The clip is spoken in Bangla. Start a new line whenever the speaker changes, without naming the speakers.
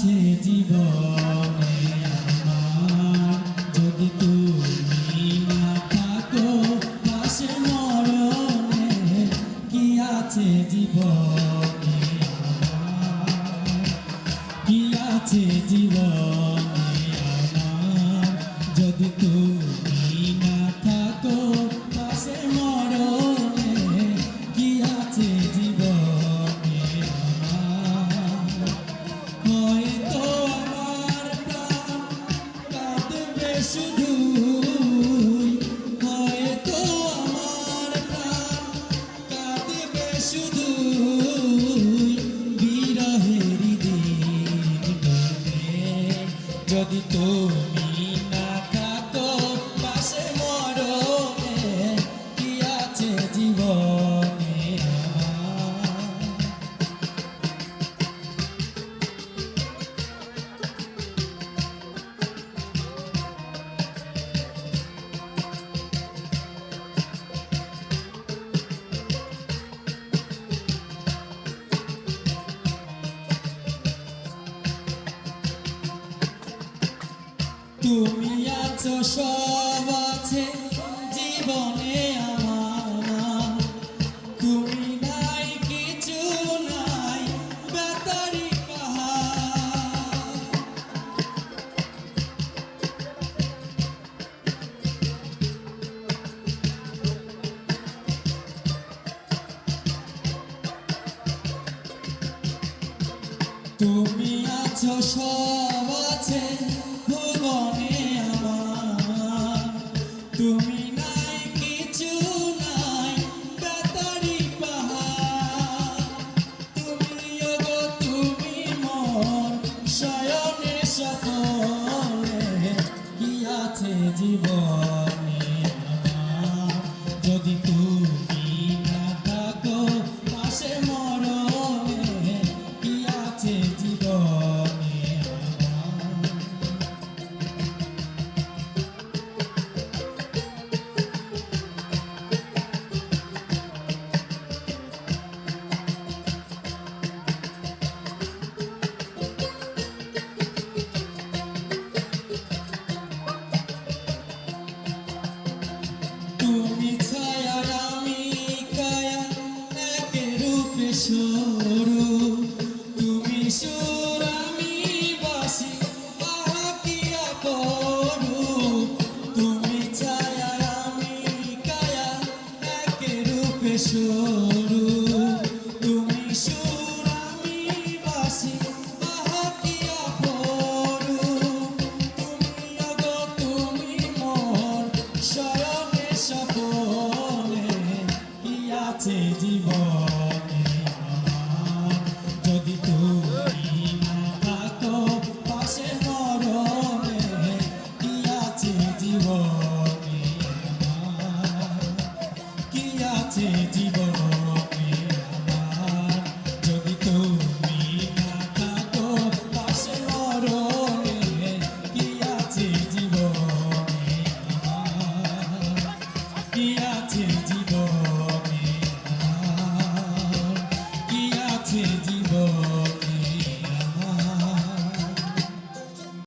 আছে জীবন। tradutor তুমি আছো, সব আছে জীবনে আমার তুমি নাই, কিছু নাই, বেতারি তুমি আছো, সব আছে জীবনে তুমি নাই কিছু নাই তুমিও তুমি মন শয়নে কি জীবন? sorrow